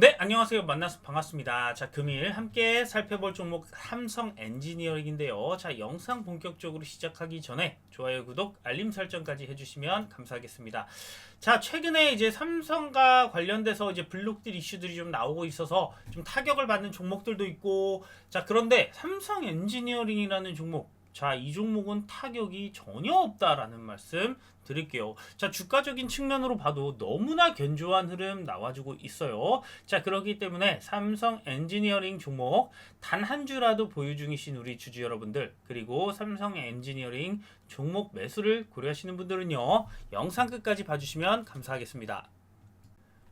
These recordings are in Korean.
네, 안녕하세요. 만나서 반갑습니다. 자, 금일 함께 살펴볼 종목 삼성 엔지니어링인데요. 자, 영상 본격적으로 시작하기 전에 좋아요, 구독, 알림 설정까지 해주시면 감사하겠습니다. 자, 최근에 이제 삼성과 관련돼서 이제 블록딜 이슈들이 좀 나오고 있어서 좀 타격을 받는 종목들도 있고, 자, 그런데 삼성 엔지니어링이라는 종목, 자, 이 종목은 타격이 전혀 없다라는 말씀 드릴게요. 자, 주가적인 측면으로 봐도 너무나 견조한 흐름 나와주고 있어요. 자, 그렇기 때문에 삼성 엔지니어링 종목 단 한 주라도 보유 중이신 우리 주주 여러분들, 그리고 삼성 엔지니어링 종목 매수를 고려하시는 분들은요, 영상 끝까지 봐주시면 감사하겠습니다.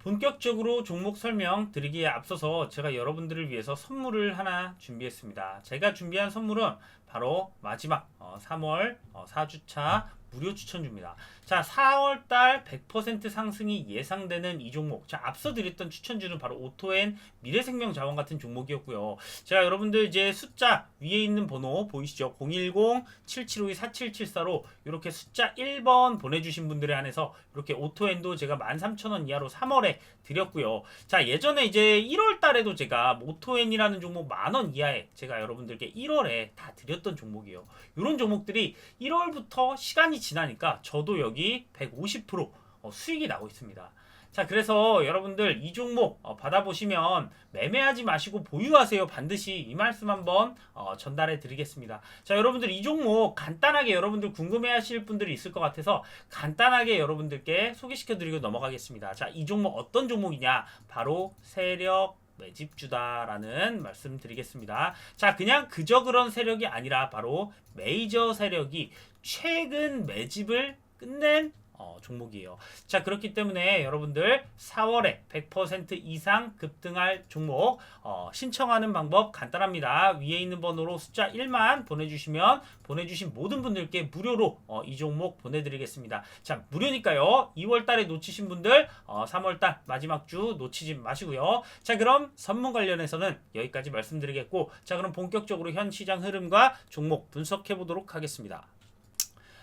본격적으로 종목 설명 드리기에 앞서서 제가 여러분들을 위해서 선물을 하나 준비했습니다. 제가 준비한 선물은 바로 마지막 어, 3월 어, 4주차 무료 추천주입니다. 자, 4월달 100% 상승이 예상되는 이 종목. 자, 앞서 드렸던 추천주는 바로 오토엔 미래생명 자원 같은 종목이었고요. 제가 여러분들 이제 숫자 위에 있는 번호 보이시죠? 010-7752-4774로 이렇게 숫자 1번 보내주신 분들에 한해서 이렇게 오토엔도 제가 13,000원 이하로 3월에 드렸고요. 자, 예전에 이제 1월 달에도 제가 오토엔이라는 종목 만원 이하에 제가 여러분들께 1월에 다 드렸던 종목이에요. 이런 종목들이 1월부터 시간이 지나니까 저도 여기 150% 어, 수익이 나고 있습니다. 자, 그래서 여러분들 이 종목 어, 받아보시면 매매하지 마시고 보유하세요. 반드시 이 말씀 한번 어, 전달해 드리겠습니다. 자, 여러분들 이 종목 간단하게 여러분들 궁금해 하실 분들이 있을 것 같아서 간단하게 여러분들께 소개시켜 드리고 넘어가겠습니다. 자, 이 종목 어떤 종목이냐? 바로 세력 매집주다라는 말씀 드리겠습니다. 자, 그냥 그저 그런 세력이 아니라 바로 메이저 세력이 최근 매집을 끝낸 어, 종목이에요. 자, 그렇기 때문에 여러분들 4월에 100% 이상 급등할 종목 어, 신청하는 방법 간단합니다. 위에 있는 번호로 숫자 1만 보내주시면 보내주신 모든 분들께 무료로 어, 이 종목 보내드리겠습니다. 자, 무료니까요. 2월 달에 놓치신 분들 어, 3월 달 마지막 주 놓치지 마시고요. 자, 그럼 선물 관련해서는 여기까지 말씀드리겠고, 자, 그럼 본격적으로 현 시장 흐름과 종목 분석해 보도록 하겠습니다.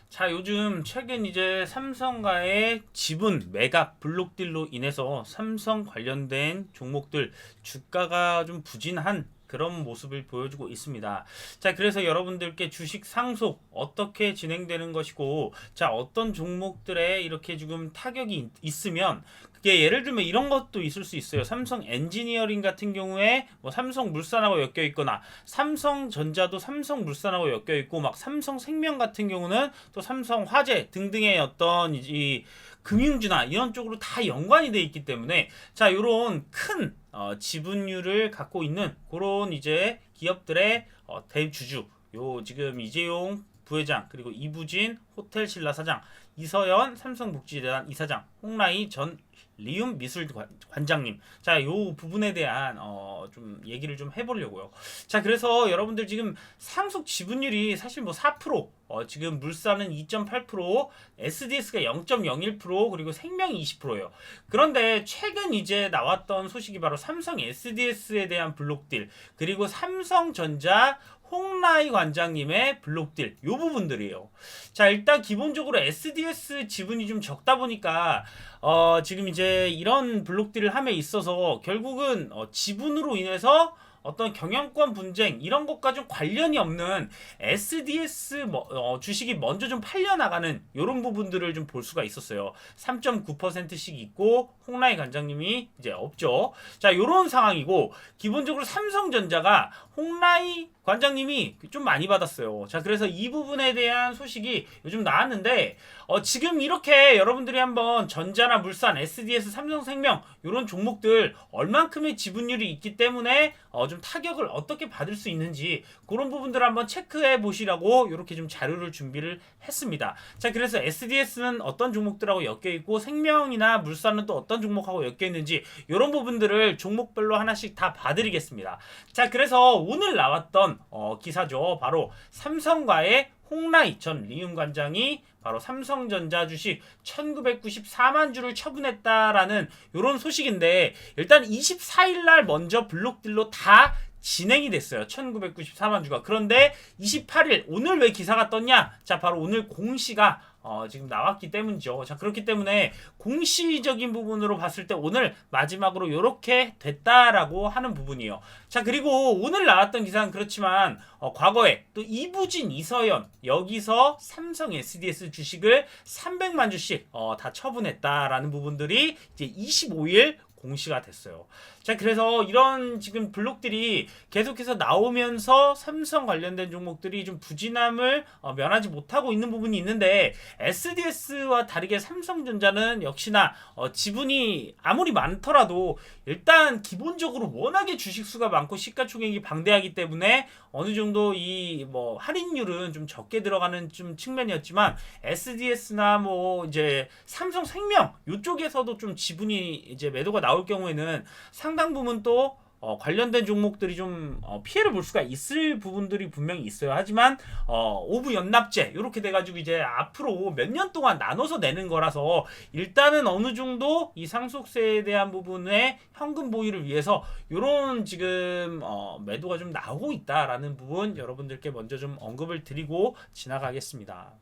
자, 요즘 최근 이제 삼성과의 지분 매각 블록딜로 인해서 삼성 관련된 종목들 주가가 좀 부진한 그런 모습을 보여주고 있습니다. 자, 그래서 여러분들께 주식 상속 어떻게 진행되는 것이고, 자, 어떤 종목들에 이렇게 지금 타격이 있으면, 그게 예를 들면 이런 것도 있을 수 있어요. 삼성 엔지니어링 같은 경우에 뭐 삼성 물산하고 엮여 있거나, 삼성 전자도 삼성 물산하고 엮여 있고, 막 삼성 생명 같은 경우는 또 삼성 화재 등등의 어떤 이 금융주나 이런 쪽으로 다 연관이 돼 있기 때문에 자, 요런 큰 어, 지분율을 갖고 있는 그런 이제 기업들의 어, 대주주 요 지금 이재용 부회장 그리고 이부진 호텔 신라 사장 이서연 삼성복지재단 이사장 홍라이 전 리움 미술 관장님. 자 요 부분에 대한 어, 좀 얘기를 좀 해보려고요. 자 그래서 여러분들 지금 상속 지분율이 사실 뭐 4% 어, 지금 물산은 2.8% SDS가 0.01% 그리고 생명이 20%예요. 그런데 최근 이제 나왔던 소식이 바로 삼성 SDS에 대한 블록딜 그리고 삼성전자 홍라이 관장님의 블록딜 요 부분들이에요. 자 일단 기본적으로 SDS 지분이 좀 적다 보니까 어, 지금 이제 이런 블록딜을 함에 있어서 결국은 어, 지분으로 인해서 어떤 경영권 분쟁 이런 것과 좀 관련이 없는 SDS 뭐, 어, 주식이 먼저 좀 팔려나가는 이런 부분들을 좀 볼 수가 있었어요. 3.9%씩 있고 홍라이 관장님이 이제 없죠. 자 이런 상황이고 기본적으로 삼성전자가 홍라이 관장님이 좀 많이 받았어요. 자, 그래서 이 부분에 대한 소식이 요즘 나왔는데, 어, 지금 이렇게 여러분들이 한번 전자나 물산, SDS, 삼성생명, 이런 종목들 얼만큼의 지분율이 있기 때문에, 어, 좀 타격을 어떻게 받을 수 있는지, 그런 부분들을 한번 체크해 보시라고 이렇게 좀 자료를 준비를 했습니다. 자, 그래서 SDS는 어떤 종목들하고 엮여 있고, 생명이나 물산은 또 어떤 종목하고 엮여 있는지, 이런 부분들을 종목별로 하나씩 다 봐드리겠습니다. 자, 그래서 오늘 나왔던 어, 기사죠. 바로 삼성과의 홍라이 전 리움 관장이 바로 삼성전자 주식 1994만 주를 처분했다라는 이런 소식인데 일단 24일 날 먼저 블록딜로 다 진행이 됐어요. 1994만 주가. 그런데 28일 오늘 왜 기사가 떴냐? 자, 바로 오늘 공시가 어, 지금 나왔기 때문이죠. 자 그렇기 때문에 공시적인 부분으로 봤을 때 오늘 마지막으로 이렇게 됐다라고 하는 부분이요. 자 그리고 오늘 나왔던 기사는 그렇지만 어, 과거에 또 이부진 이서연 여기서 삼성 SDS 주식을 300만 주씩 어, 다 처분했다라는 부분들이 이제 25일 공시가 됐어요. 자, 그래서 이런 지금 블록들이 계속해서 나오면서 삼성 관련된 종목들이 좀 부진함을 어, 면하지 못하고 있는 부분이 있는데 SDS와 다르게 삼성전자는 역시나 어, 지분이 아무리 많더라도 일단 기본적으로 워낙에 주식 수가 많고 시가총액이 방대하기 때문에 어느 정도 이 뭐 할인율은 좀 적게 들어가는 좀 측면이었지만 SDS나 뭐 이제 삼성생명 이쪽에서도 좀 지분이 이제 매도가 나올 경우에는 상당 부분 또 어, 관련된 종목들이 좀 어, 피해를 볼 수가 있을 부분들이 분명히 있어요. 하지만 어, 오브 연납제 이렇게 돼가지고 이제 앞으로 몇 년 동안 나눠서 내는 거라서 일단은 어느 정도 이 상속세에 대한 부분의 현금 보유를 위해서 이런 지금 어, 매도가 좀 나오고 있다라는 부분 여러분들께 먼저 좀 언급을 드리고 지나가겠습니다.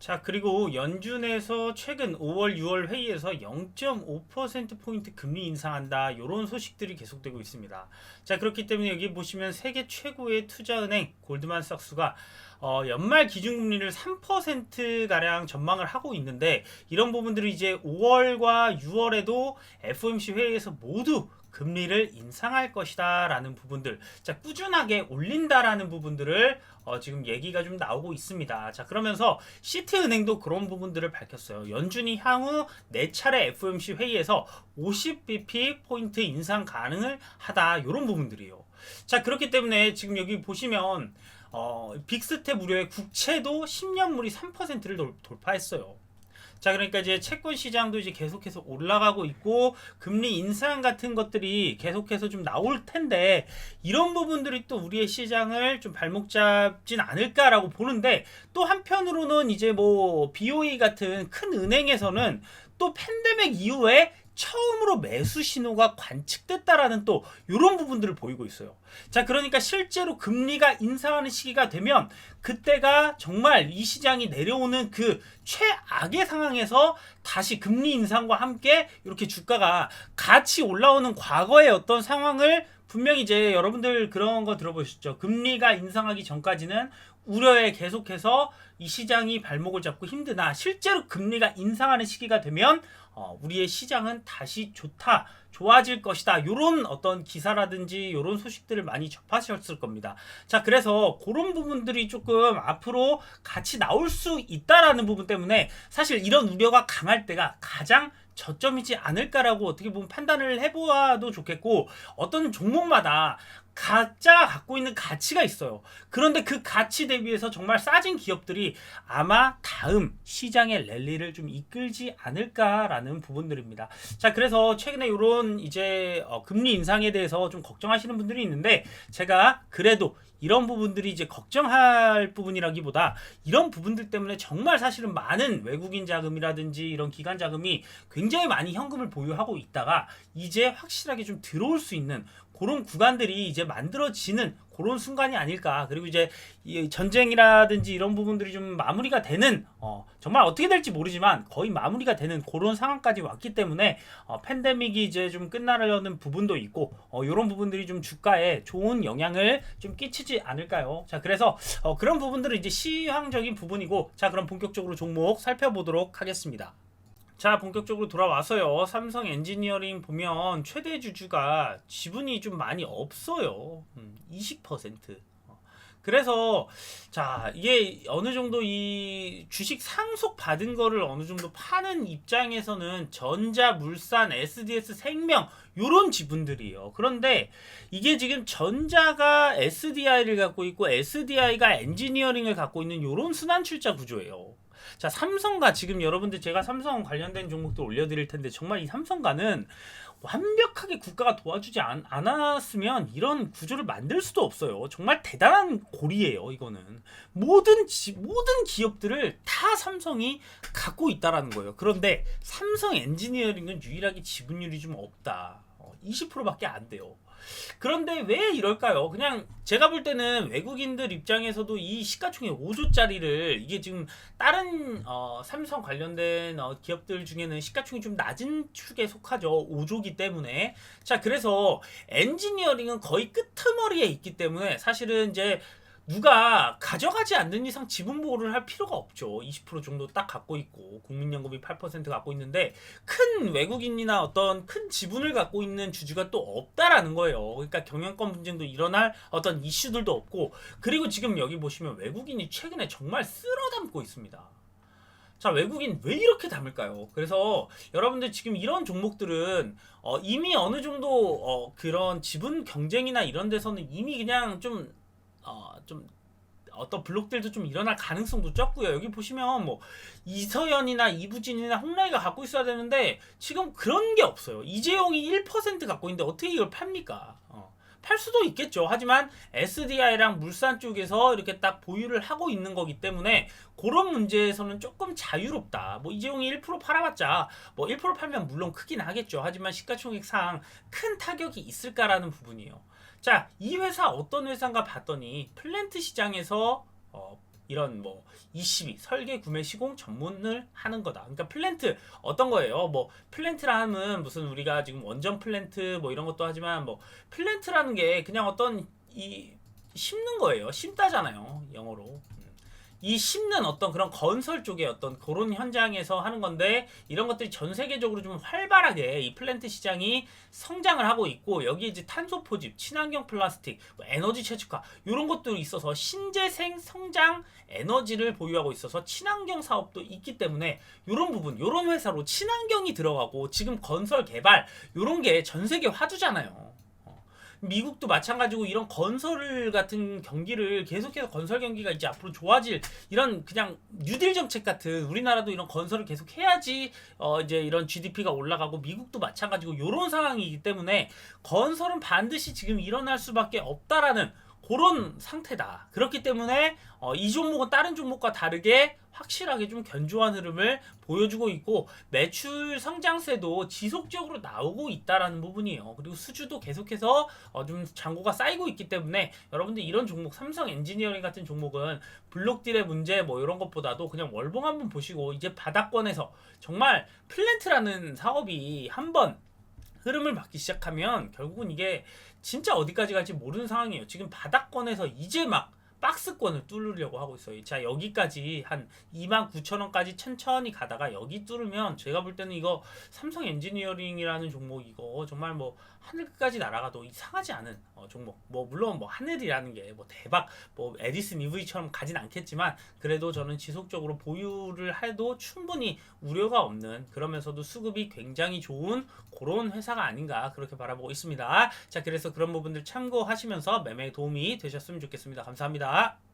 자 그리고 연준에서 최근 5월 6월 회의에서 0.5%포인트 금리 인상한다. 이런 소식들이 계속되고 있습니다. 자 그렇기 때문에 여기 보시면 세계 최고의 투자은행 골드만삭스가 어, 연말 기준금리를 3%가량 전망을 하고 있는데 이런 부분들이 이제 5월과 6월에도 FOMC 회의에서 모두 금리를 인상할 것이다 라는 부분들 자 꾸준하게 올린다라는 부분들을 어, 지금 얘기가 좀 나오고 있습니다. 자 그러면서 시티은행도 그런 부분들을 밝혔어요. 연준이 향후 4차례 FOMC 회의에서 50bp 포인트 인상 가능을 하다 이런 부분들이에요. 자 그렇기 때문에 지금 여기 보시면 어, 빅스텝 무료의 국채도 10년물이 3%를 돌, 돌파했어요 자, 그러니까 이제 채권 시장도 이제 계속해서 올라가고 있고 금리 인상 같은 것들이 계속해서 좀 나올 텐데 이런 부분들이 또 우리의 시장을 좀 발목 잡진 않을까라고 보는데 또 한편으로는 이제 뭐 BOE 같은 큰 은행에서는 또 팬데믹 이후에 처음으로 매수 신호가 관측됐다라는 또 이런 부분들을 보이고 있어요. 자, 그러니까 실제로 금리가 인상하는 시기가 되면 그때가 정말 이 시장이 내려오는 그 최악의 상황에서 다시 금리 인상과 함께 이렇게 주가가 같이 올라오는 과거의 어떤 상황을 분명히 이제 여러분들 그런 거 들어보셨죠. 금리가 인상하기 전까지는 우려에 계속해서 이 시장이 발목을 잡고 힘드나 실제로 금리가 인상하는 시기가 되면 어, 우리의 시장은 다시 좋다, 좋아질 것이다. 요런 어떤 기사라든지 요런 소식들을 많이 접하셨을 겁니다. 자, 그래서 그런 부분들이 조금 앞으로 같이 나올 수 있다라는 부분 때문에 사실 이런 우려가 강할 때가 가장 저점이지 않을까라고 어떻게 보면 판단을 해보아도 좋겠고 어떤 종목마다 각자가 갖고 있는 가치가 있어요. 그런데 그 가치 대비해서 정말 싸진 기업들이 아마 다음 시장의 랠리를 좀 이끌지 않을까라는 부분들입니다. 자, 그래서 최근에 이런 이제 어, 금리 인상에 대해서 좀 걱정하시는 분들이 있는데 제가 그래도 이런 부분들이 이제 걱정할 부분이라기보다 이런 부분들 때문에 정말 사실은 많은 외국인 자금이라든지 이런 기관 자금이 굉장히 많이 현금을 보유하고 있다가 이제 확실하게 좀 들어올 수 있는 그런 구간들이 이제 만들어지는 그런 순간이 아닐까. 그리고 이제 이 전쟁이라든지 이런 부분들이 좀 마무리가 되는 어, 정말 어떻게 될지 모르지만 거의 마무리가 되는 그런 상황까지 왔기 때문에 어, 팬데믹이 이제 좀 끝나려는 부분도 있고 어, 이런 부분들이 좀 주가에 좋은 영향을 좀 끼치지 않을까요? 자, 그래서 어, 그런 부분들은 이제 시황적인 부분이고 자, 그럼 본격적으로 종목 살펴보도록 하겠습니다. 자 본격적으로 돌아와서요 삼성 엔지니어링 보면 최대 주주가 지분이 좀 많이 없어요 음, 20% 어. 그래서 자 이게 어느 정도 이 주식 상속 받은 거를 어느 정도 파는 입장에서는 전자, 물산, SDS, 생명 요런 지분들이에요. 그런데 이게 지금 전자가 SDI를 갖고 있고 SDI가 엔지니어링을 갖고 있는 요런 순환 출자 구조예요. 자, 삼성가 지금 여러분들 제가 삼성 관련된 종목도 올려드릴 텐데 정말 이 삼성가는 완벽하게 국가가 도와주지 않, 않았으면 이런 구조를 만들 수도 없어요. 정말 대단한 고리예요, 이거는. 모든 지, 모든 기업들을 다 삼성이 갖고 있다라는 거예요. 그런데 삼성 엔지니어링은 유일하게 지분율이 좀 없다. 어, 20%밖에 안 돼요. 그런데 왜 이럴까요? 그냥 제가 볼 때는 외국인들 입장에서도 이 시가총액 5조짜리를 이게 지금 다른 어, 삼성 관련된 어, 기업들 중에는 시가총액이 좀 낮은 축에 속하죠. 5조기 때문에. 자, 그래서 엔지니어링은 거의 끄트머리에 있기 때문에 사실은 이제 누가 가져가지 않는 이상 지분 보호를 할 필요가 없죠. 20% 정도 딱 갖고 있고 국민연금이 8% 갖고 있는데 큰 외국인이나 어떤 큰 지분을 갖고 있는 주주가 또 없다라는 거예요. 그러니까 경영권 분쟁도 일어날 어떤 이슈들도 없고 그리고 지금 여기 보시면 외국인이 최근에 정말 쓸어 담고 있습니다. 자 외국인 왜 이렇게 담을까요? 그래서 여러분들 지금 이런 종목들은 어, 이미 어느 정도 어, 그런 지분 경쟁이나 이런 데서는 이미 그냥 좀 어, 좀 어떤 블록들도 좀 일어날 가능성도 적고요. 여기 보시면 뭐 이서연이나 이부진이나 홍라이가 갖고 있어야 되는데 지금 그런 게 없어요. 이재용이 1% 갖고 있는데 어떻게 이걸 팝니까? 어. 팔 수도 있겠죠. 하지만 SDI랑 물산 쪽에서 이렇게 딱 보유를 하고 있는 거기 때문에 그런 문제에서는 조금 자유롭다. 뭐 이재용이 1% 팔아봤자 뭐 1% 팔면 물론 크긴 하겠죠. 하지만 시가총액상 큰 타격이 있을까라는 부분이에요. 자, 이 회사 어떤 회사인가 봤더니 플랜트 시장에서 어, 이런 뭐 ECB 설계 구매 시공 전문을 하는 거다. 그러니까 플랜트 어떤 거예요? 뭐 플랜트라 하면 무슨 우리가 지금 원전 플랜트 뭐 이런 것도 하지만 뭐 플랜트라는 게 그냥 어떤 이 심는 거예요. 심다잖아요. 영어로. 이 심는 어떤 그런 건설 쪽의 어떤 그런 현장에서 하는 건데 이런 것들이 전 세계적으로 좀 활발하게 이 플랜트 시장이 성장을 하고 있고 여기 이제 탄소 포집, 친환경 플라스틱, 뭐 에너지 최적화 이런 것들이 있어서 신재생 성장 에너지를 보유하고 있어서 친환경 사업도 있기 때문에 이런 부분, 이런 회사로 친환경이 들어가고 지금 건설 개발 이런 게 전 세계 화두잖아요. 미국도 마찬가지고 이런 건설 같은 경기를 계속해서 건설 경기가 이제 앞으로 좋아질 이런 그냥 뉴딜 정책 같은 우리나라도 이런 건설을 계속 해야지 어 이제 이런 GDP가 올라가고 미국도 마찬가지고 이런 상황이기 때문에 건설은 반드시 지금 일어날 수밖에 없다라는 그런 상태다. 그렇기 때문에 어, 이 종목은 다른 종목과 다르게 확실하게 좀 견조한 흐름을 보여주고 있고 매출 성장세도 지속적으로 나오고 있다라는 부분이에요. 그리고 수주도 계속해서 어, 좀 잔고가 쌓이고 있기 때문에 여러분들 이런 종목 삼성 엔지니어링 같은 종목은 블록딜의 문제 뭐 이런 것보다도 그냥 월봉 한번 보시고 이제 바닥권에서 정말 플랜트라는 사업이 한번 흐름을 받기 시작하면 결국은 이게 진짜 어디까지 갈지 모르는 상황이에요. 지금 바닥권에서 이제 막 박스권을 뚫으려고 하고 있어요. 자 여기까지 한 2만 9천 원까지 천천히 가다가 여기 뚫으면 제가 볼 때는 이거 삼성 엔지니어링이라는 종목 이거 정말 뭐 하늘까지 날아가도 이상하지 않은 어, 종목. 뭐 물론 뭐 하늘이라는 게 뭐 대박 뭐 에디슨 EV처럼 가진 않겠지만 그래도 저는 지속적으로 보유를 해도 충분히 우려가 없는 그러면서도 수급이 굉장히 좋은 그런 회사가 아닌가 그렇게 바라보고 있습니다. 자 그래서 그런 부분들 참고하시면서 매매에 도움이 되셨으면 좋겠습니다. 감사합니다.